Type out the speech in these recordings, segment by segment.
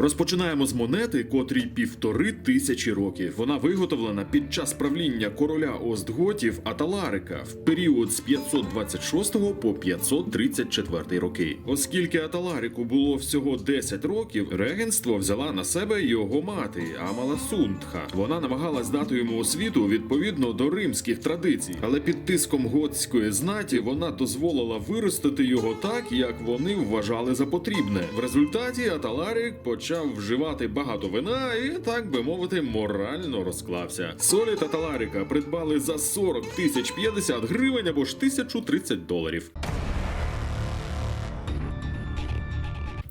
Розпочинаємо з монети, котрій півтори тисячі років. Вона виготовлена під час правління короля Остготів Аталарика в період з 526 по 534 роки. Оскільки Аталарику було всього 10 років, регенство взяла на себе його мати Амаласунтха. Вона намагалась дати йому освіту відповідно до римських традицій, але під тиском готської знаті вона дозволила виростити його так, як вони вважали за потрібне. В результаті Аталарик почав вживати багато вина і, так би мовити, морально розклався. Солі та таларіка придбали за 40 тисяч 50 гривень або ж 1030 доларів.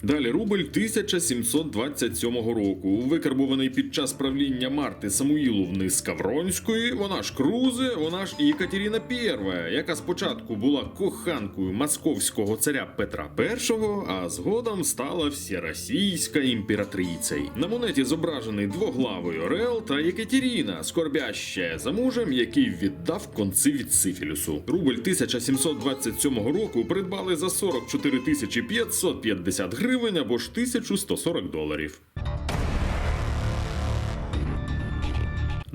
Далі рубль 1727 року, викарбуваний під час правління Марти Самуїловни Скавронської, вона ж Крузе, вона ж і Катерина I, яка спочатку була коханкою московського царя Петра І, а згодом стала всеросійська імператрицею. На монеті зображений двоглавий Орел та Єкатеріна, скорбяща за мужем, який віддав конці від сифілюсу. Рубль 1727 року придбали за 44 тисячі 550 гривень або ж 1140 доларів.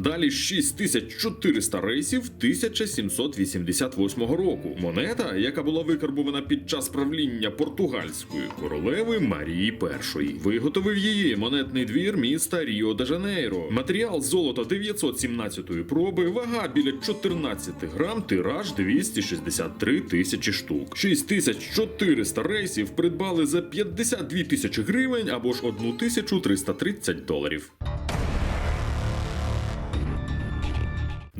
Далі 6400 рейсів 1788 року. Монета, яка була викарбована під час правління португальської королеви Марії І. Виготовив її монетний двір міста Ріо де Жанейро. Матеріал золота 917 проби, вага біля 14 грам, тираж 263 тисячі штук. 6400 рейсів придбали за 52 тисячі гривень або ж 1330 доларів.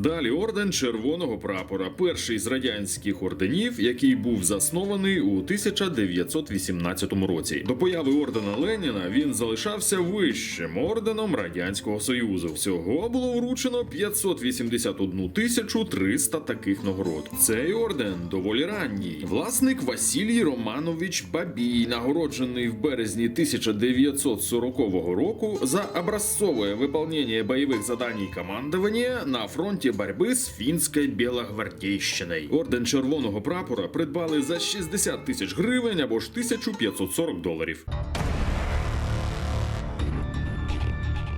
Далі орден Червоного прапора, перший з радянських орденів, який був заснований у 1918 році. До появи ордена Леніна він залишався вищим орденом Радянського Союзу. Всього було вручено 581 тисячу 300 таких нагород. Цей орден доволі ранній. Власник Василій Романович Бабій, нагороджений в березні 1940 року за образцовое выполнение боевых заданий командования на фронті боротьби з фінською білогвардійщиною. Орден червоного прапора придбали за 60 тисяч гривень або ж 1540 доларів.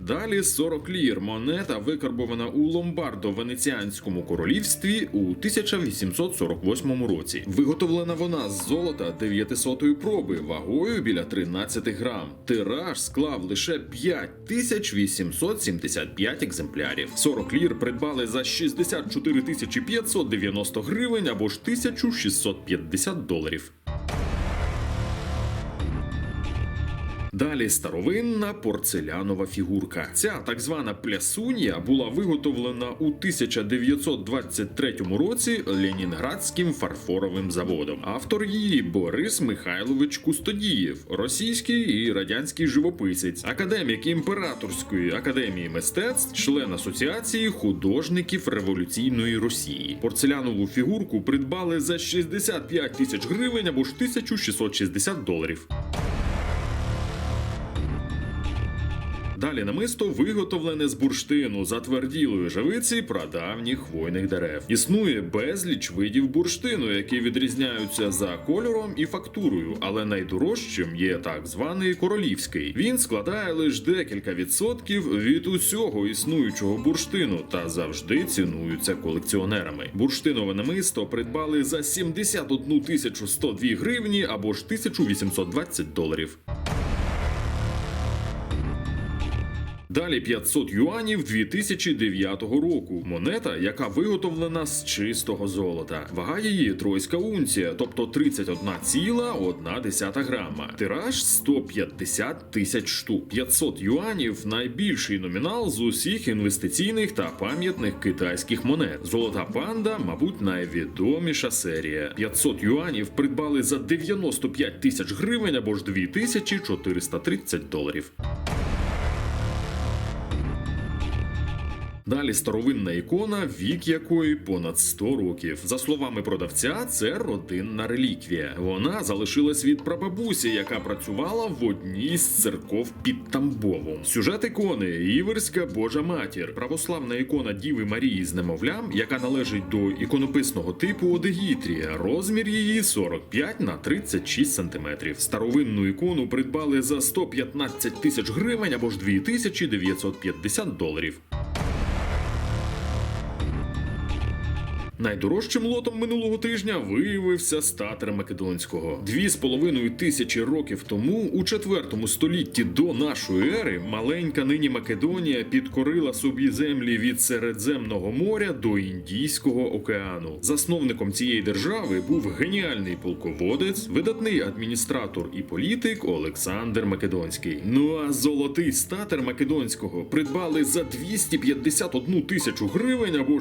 Далі 40 лір. Монета викарбована у Ломбардо-Венеціанському королівстві у 1848 році. Виготовлена вона з золота 900 проби вагою біля 13 грам. Тираж склав лише 5875 екземплярів. 40 лір придбали за 64 590 гривень або ж 1650 доларів. Далі старовинна порцелянова фігурка. Ця так звана плясунья була виготовлена у 1923 році Ленінградським фарфоровим заводом. Автор її Борис Михайлович Кустодієв, російський і радянський живописець, академік імператорської академії мистецтв, член асоціації художників революційної Росії. Порцелянову фігурку придбали за 65 тисяч гривень або ж 1660 доларів. Далі намисто виготовлене з бурштину затверділої живиці прадавніх хвойних дерев. Існує безліч видів бурштину, які відрізняються за кольором і фактурою, але найдорожчим є так званий королівський. Він складає лише декілька відсотків від усього існуючого бурштину та завжди цінуються колекціонерами. Бурштинове намисто придбали за 71 тисячу 102 гривні або ж 1820 доларів. Далі 500 юанів 2009 року. Монета, яка виготовлена з чистого золота. Вага її тройська унція, тобто 31,1 грама. Тираж 150 тисяч штук. 500 юанів найбільший номінал з усіх інвестиційних та пам'ятних китайських монет. Золота панда, мабуть, найвідоміша серія. 500 юанів придбали за 95 тисяч гривень або ж 2430 доларів. Далі старовинна ікона, вік якої понад 100 років. За словами продавця, це родинна реліквія. Вона залишилась від прабабусі, яка працювала в одній з церков під Тамбовом. Сюжет ікони Іверська Божа матір, православна ікона Діви Марії з немовлям, яка належить до іконописного типу Одегітрія. Розмір її 45 на 36 сантиметрів. Старовинну ікону придбали за 115 тисяч гривень або ж 2950 доларів. Найдорожчим лотом минулого тижня виявився статер Македонського. Дві з половиною тисячі років тому, у четвертому столітті до нашої ери, маленька нині Македонія підкорила собі землі від Середземного моря до Індійського океану. Засновником цієї держави був геніальний полководець, видатний адміністратор і політик Олександр Македонський. Ну а золотий статер Македонського придбали за 251 тисячу гривень або